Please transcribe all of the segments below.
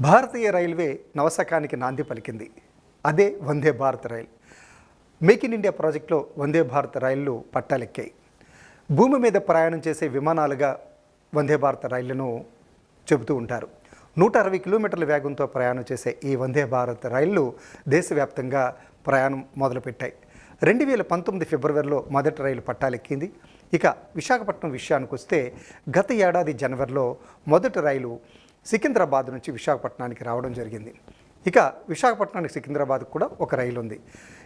భారతీయ railway నవశకానికి నాంది పలికింది. అదే Vande Bharat rail. Make in India ప్రాజెక్టులో వందే భారత్ రైళ్ళు పట్టాలెక్కాయి. భూమి మీద ప్రయాణం చేసే విమానాలుగా వందే భారత్ రైళ్ళను చెబుతూ ఉంటారు. నూట అరవై కిలోమీటర్ల వేగంతో ప్రయాణం చేసే ఈ వందే భారత్ రైళ్ళు దేశవ్యాప్తంగా ప్రయాణం మొదలుపెట్టాయి. రెండు వేల పంతొమ్మిది ఫిబ్రవరిలో మొదటి రైలు పట్టాలెక్కింది. ఇక విశాఖపట్నం విషయానికి వస్తే గత ఏడాది జనవరిలో మొదటి రైలు సికింద్రాబాద్ నుంచి విశాఖపట్నానికి రావడం జరిగింది. ఇక విశాఖపట్నానికి సికింద్రాబాద్ కూడా ఒక రైలు ఉంది.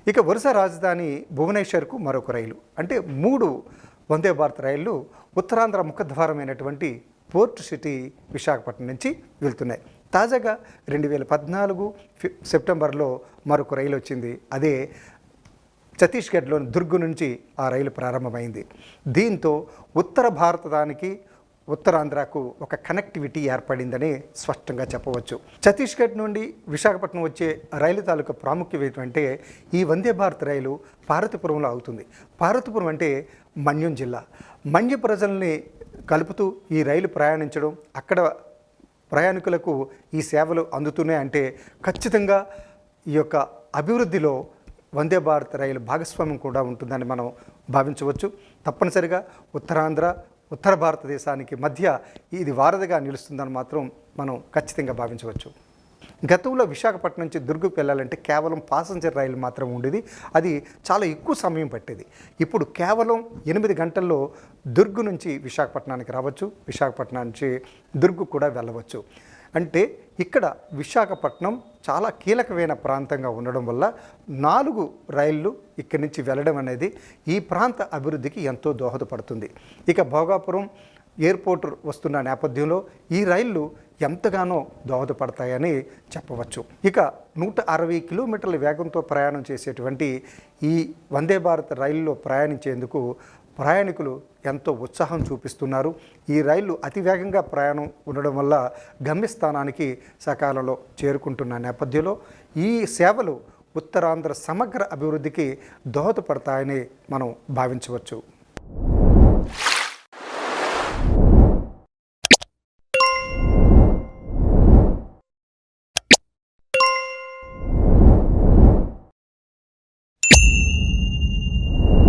ఇక వరుస రాజధాని భువనేశ్వర్కు మరొక రైలు. అంటే మూడు వందే భారత్ రైళ్ళు ఉత్తరాంధ్ర ముఖద్వారమైనటువంటి పోర్ట్ సిటీ విశాఖపట్నం నుంచి వెళ్తున్నాయి. తాజాగా రెండు వేల పద్నాలుగు సెప్టెంబర్లో మరొక రైలు వచ్చింది. అదే ఛత్తీస్గఢ్లోని దుర్గ్ నుంచి ఆ రైలు ప్రారంభమైంది. దీంతో ఉత్తర భారతదానికి ఉత్తరాంధ్రకు ఒక కనెక్టివిటీ ఏర్పడిందని స్పష్టంగా చెప్పవచ్చు. ఛత్తీస్గఢ్ నుండి విశాఖపట్నం వచ్చే రైలు తాలూకా ప్రాముఖ్యం ఏంటంటే ఈ వందే భారత్ రైలు పార్వతీపురంలో అవుతుంది. పార్వతీపురం అంటే మన్యం జిల్లా. మన్య ప్రజల్ని కలుపుతూ ఈ రైలు ప్రయాణించడం అక్కడ ప్రయాణికులకు ఈ సేవలు అందుతున్నాయి అంటే ఖచ్చితంగా ఈ యొక్క అభివృద్ధిలో వందే భారత్ రైలు భాగస్వామ్యం కూడా ఉంటుందని మనం భావించవచ్చు. తప్పనిసరిగా ఉత్తరాంధ్ర ఉత్తర భారతదేశానికి మధ్య ఇది వారధిగా నిలుస్తుందని మాత్రం మనం ఖచ్చితంగా భావించవచ్చు. గతంలో విశాఖపట్నం నుంచి దుర్గుకు వెళ్ళాలంటే కేవలం పాసెంజర్ రైలు మాత్రం ఉండేది. అది చాలా ఎక్కువ సమయం పట్టేది. ఇప్పుడు కేవలం ఎనిమిది గంటల్లో దుర్గు నుంచి విశాఖపట్నానికి రావచ్చు. విశాఖపట్నం నుంచి దుర్గు కూడా వెళ్ళవచ్చు. అంటే ఇక్కడ విశాఖపట్నం చాలా కీలకమైన ప్రాంతంగా ఉండడం వల్ల నాలుగు రైళ్ళు ఇక్కడి నుంచి వెళ్ళడం అనేది ఈ ప్రాంత అభివృద్ధికి ఎంతో దోహదపడుతుంది. ఇక భోగాపురం ఎయిర్పోర్ట్ వస్తున్న నేపథ్యంలో ఈ రైళ్ళు ఎంతగానో దోహదపడతాయని చెప్పవచ్చు. ఇక నూట అరవై కిలోమీటర్ల వేగంతో ప్రయాణం చేసేటువంటి ఈ వందే భారత్ రైల్లో ప్రయాణించేందుకు ప్రయాణికులు ఎంతో ఉత్సాహం చూపిస్తున్నారు. ఈ రైళ్ళు అతి వేగంగా ప్రయాణం ఉండడం వల్ల గమ్యస్థానానికి సకాలంలో చేరుకుంటున్న నేపథ్యంలో ఈ సేవలు ఉత్తరాంధ్ర సమగ్ర అభివృద్ధికి దోహదపడతాయని మనం భావించవచ్చు.